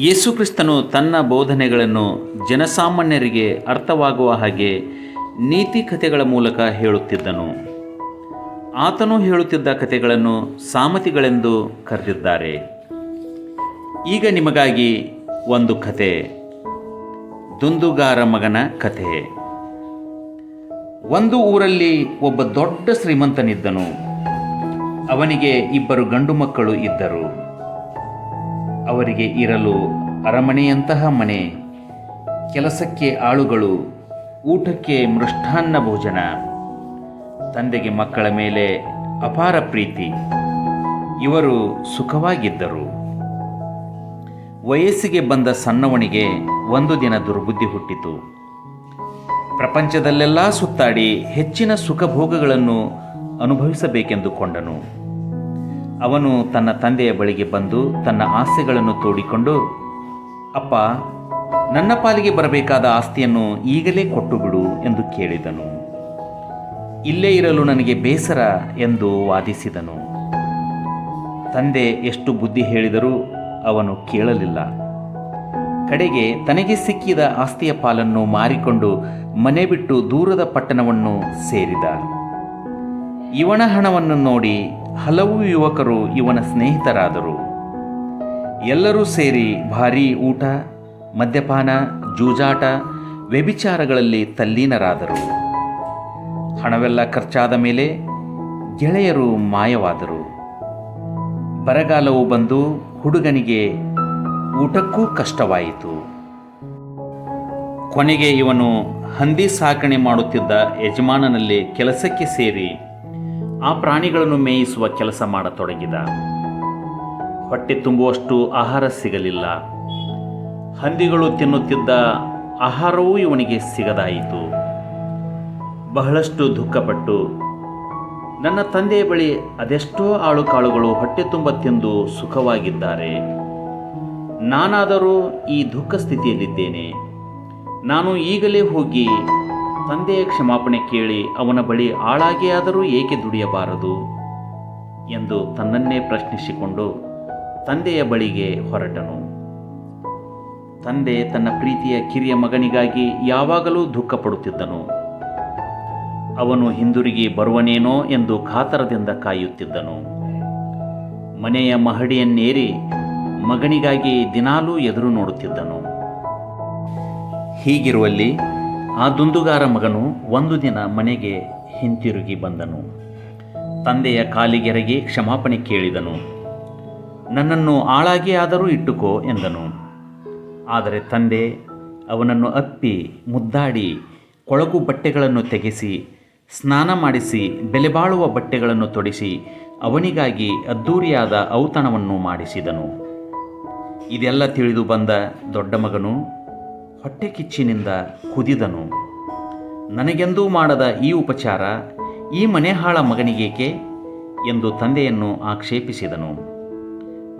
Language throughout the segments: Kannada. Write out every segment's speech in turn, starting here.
ಯೇಸುಕ್ರಿಸ್ತನು ತನ್ನ ಬೋಧನೆಗಳನ್ನು ಜನಸಾಮಾನ್ಯರಿಗೆ ಅರ್ಥವಾಗುವ ಹಾಗೆ ನೀತಿ ಕಥೆಗಳ ಮೂಲಕ ಹೇಳುತ್ತಿದ್ದನು. ಆತನು ಹೇಳುತ್ತಿದ್ದ ಕಥೆಗಳನ್ನು ಸಾಮತಿಗಳೆಂದು ಕರೆದಿದ್ದಾರೆ. ಈಗ ನಿಮಗಾಗಿ ಒಂದು ಕತೆ ದುಂದುಗಾರ ಮಗನ ಕಥೆ. ಒಂದು ಊರಲ್ಲಿ ಒಬ್ಬ ದೊಡ್ಡ ಶ್ರೀಮಂತನಿದ್ದನು. ಅವನಿಗೆ ಇಬ್ಬರು ಗಂಡು ಮಕ್ಕಳು ಇದ್ದರು. ಅವರಿಗೆ ಇರಲು ಅರಮನೆಯಂತಹ ಮನೆ, ಕೆಲಸಕ್ಕೆ ಆಳುಗಳು, ಊಟಕ್ಕೆ ಮೃಷ್ಟಾನ್ನ ಭೋಜನ, ತಂದೆಗೆ ಮಕ್ಕಳ ಮೇಲೆ ಅಪಾರ ಪ್ರೀತಿ, ಇವರು ಸುಖವಾಗಿದ್ದರು. ವಯಸ್ಸಿಗೆ ಬಂದ ಸಣ್ಣವನಿಗೆ ಒಂದು ದಿನ ದುರ್ಬುದ್ಧಿ ಹುಟ್ಟಿತು. ಪ್ರಪಂಚದಲ್ಲೆಲ್ಲ ಸುತ್ತಾಡಿ ಹೆಚ್ಚಿನ ಸುಖಭೋಗಗಳನ್ನು ಅನುಭವಿಸಬೇಕೆಂದುಕೊಂಡನು. ಅವನು ತನ್ನ ತಂದೆಯ ಬಳಿಗೆ ಬಂದು ತನ್ನ ಆಸೆಗಳನ್ನು ತೋಡಿಕೊಂಡು, ಅಪ್ಪ, ನನ್ನ ಪಾಲಿಗೆ ಬರಬೇಕಾದ ಆಸ್ತಿಯನ್ನು ಈಗಲೇ ಕೊಟ್ಟು ಬಿಡು ಎಂದು ಕೇಳಿದನು. ಇಲ್ಲೇ ಇರಲು ನನಗೆ ಬೇಸರ ಎಂದು ವಾದಿಸಿದನು. ತಂದೆ ಎಷ್ಟು ಬುದ್ಧಿ ಹೇಳಿದರೂ ಅವನು ಕೇಳಲಿಲ್ಲ. ಕಡೆಗೆ ತನಗೆ ಸಿಕ್ಕಿದ ಆಸ್ತಿಯ ಪಾಲನ್ನು ಮಾರಿಕೊಂಡು ಮನೆ ಬಿಟ್ಟು ದೂರದ ಪಟ್ಟಣವನ್ನು ಸೇರಿದ. ಇವನ ಹಣವನ್ನು ನೋಡಿ ಹಲವು ಯುವಕರು ಇವನ ಸ್ನೇಹಿತರಾದರು. ಎಲ್ಲರೂ ಸೇರಿ ಭಾರೀ ಊಟ, ಮದ್ಯಪಾನ, ಜೂಜಾಟ, ವ್ಯಭಿಚಾರಗಳಲ್ಲಿ ತಲ್ಲೀನರಾದರು. ಹಣವೆಲ್ಲ ಖರ್ಚಾದ ಮೇಲೆ ಗೆಳೆಯರು ಮಾಯವಾದರು. ಬರಗಾಲವು ಬಂದು ಹುಡುಗನಿಗೆ ಊಟಕ್ಕೂ ಕಷ್ಟವಾಯಿತು. ಕೊನೆಗೆ ಇವನು ಹಂದಿ ಸಾಕಣೆ ಮಾಡುತ್ತಿದ್ದ ಯಜಮಾನನಲ್ಲಿ ಕೆಲಸಕ್ಕೆ ಸೇರಿ ಆ ಪ್ರಾಣಿಗಳನ್ನು ಮೇಯಿಸುವ ಕೆಲಸ ಮಾಡತೊಡಗಿದ. ಹೊಟ್ಟೆ ತುಂಬುವಷ್ಟು ಆಹಾರ ಸಿಗಲಿಲ್ಲ. ಹಂದಿಗಳು ತಿನ್ನುತ್ತಿದ್ದ ಆಹಾರವೂ ಇವನಿಗೆ ಸಿಗದಾಯಿತು. ಬಹಳಷ್ಟು ದುಃಖಪಟ್ಟು, ನನ್ನ ತಂದೆಯ ಬಳಿ ಅದೆಷ್ಟೋ ಆಳು ಕಾಳುಗಳು ಹೊಟ್ಟೆ ತುಂಬ ತಿಂದು ಸುಖವಾಗಿದ್ದಾರೆ. ನಾನಾದರೂ ಈ ದುಃಖ ಸ್ಥಿತಿಯಲ್ಲಿದ್ದೇನೆ ನಾನು ಈಗಲೇ ಹೋಗಿ ತಂದೆಯ ಕ್ಷಮಾಪಣೆ ಕೇಳಿ ಅವನ ಬಳಿ ಆಳಾಗಿಯಾದರೂ ಏಕೆ ದುಡಿಯಬಾರದು? ಎಂದು ತನ್ನನ್ನೇ ಪ್ರಶ್ನಿಸಿಕೊಂಡು ತಂದೆಯ ಬಳಿಗೆ ಹೊರಟನು. ತಂದೆ ತನ್ನ ಪ್ರೀತಿಯ ಕಿರಿಯ ಮಗನಿಗಾಗಿ ಯಾವಾಗಲೂ ದುಃಖ ಪಡುತ್ತಿದ್ದನು ಅವನು ಹಿಂದಿರುಗಿ ಬರುವನೇನೋ ಎಂದು ಕಾತರದಿಂದ ಕಾಯುತ್ತಿದ್ದನು. ಮನೆಯ ಮಹಡಿಯನ್ನೇರಿ ಮಗನಿಗಾಗಿ ದಿನಾಲೂ ಎದುರು ನೋಡುತ್ತಿದ್ದನು. ಹೀಗಿರುವಲ್ಲಿ ಆ ದುಂದುಗಾರ ಮಗನು ಒಂದು ದಿನ ಮನೆಗೆ ಹಿಂತಿರುಗಿ ಬಂದನು. ತಂದೆಯ ಕಾಲಿಗೆರಗಿ ಕ್ಷಮಾಪಣೆ ಕೇಳಿದನು. ನನ್ನನ್ನು ಆಳಾಗಿ ಆದರೂ ಇಟ್ಟುಕೋ ಎಂದನು. ಆದರೆ ತಂದೆ, ಅವನನ್ನು ಅಪ್ಪಿ, ಮುದ್ದಾಡಿ, ಕೊಳಕು ಬಟ್ಟೆಗಳನ್ನು ತೆಗೆಸಿ, ಸ್ನಾನ ಮಾಡಿಸಿ ಬೆಲೆಬಾಳುವ ಬಟ್ಟೆಗಳನ್ನು ತೊಡಿಸಿ, ಅವನಿಗಾಗಿ ಅದ್ದೂರಿಯಾದ ಔತಣವನ್ನು ಮಾಡಿಸಿದನು. ಇದೆಲ್ಲ ತಿಳಿದು ಬಂದ ದೊಡ್ಡ ಮಗನು ಹೊಟ್ಟೆ ಕಿಚ್ಚಿನಿಂದ ಕುದಿದನು. ನನಗೆಂದೂ ಮಾಡದ ಈ ಉಪಚಾರ ಈ ಮನೆಹಾಳ ಮಗನಿಗೇಕೆ ಎಂದು ತಂದೆಯನ್ನು ಆಕ್ಷೇಪಿಸಿದನು.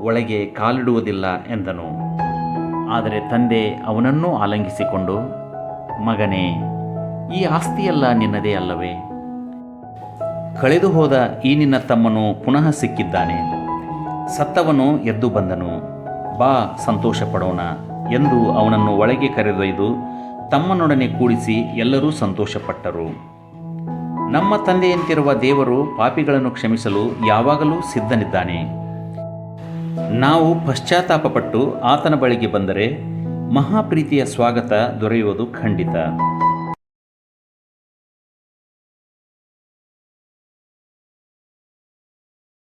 ಒಳಗೆ ಕಾಲಿಡುವುದಿಲ್ಲ ಎಂದನು. ಆದರೆ ತಂದೆ ಅವನನ್ನೂ ಆಲಂಗಿಸಿಕೊಂಡು, ಮಗನೇ, ಈ ಆಸ್ತಿಯೆಲ್ಲ ನಿನ್ನದೇ ಅಲ್ಲವೇ? ಕಳೆದು ಹೋದ ಈ ನಿನ್ನ ತಮ್ಮನು ಪುನಃ ಸಿಕ್ಕಿದ್ದಾನೆ. ಸತ್ತವನು ಎದ್ದು ಬಂದನು. ಬಾ ಸಂತೋಷ ಪಡೋಣ ಎಂದು ಅವನನ್ನು ಒಳಗೆ ಕರೆದೊಯ್ದು ತಮ್ಮನೊಡನೆ ಕೂಡಿಸಿ ಎಲ್ಲರೂ ಸಂತೋಷಪಟ್ಟರು. ನಮ್ಮ ತಂದೆಯಂತಿರುವ ದೇವರು ಪಾಪಿಗಳನ್ನು ಕ್ಷಮಿಸಲು ಯಾವಾಗಲೂ ಸಿದ್ಧನಿದ್ದಾನೆ. ನಾವು ಪಶ್ಚಾತ್ತಾಪಪಟ್ಟು ಆತನ ಬಳಿಗೆ ಬಂದರೆ ಮಹಾಪ್ರೀತಿಯ ಸ್ವಾಗತ ದೊರೆಯುವುದು ಖಂಡಿತ.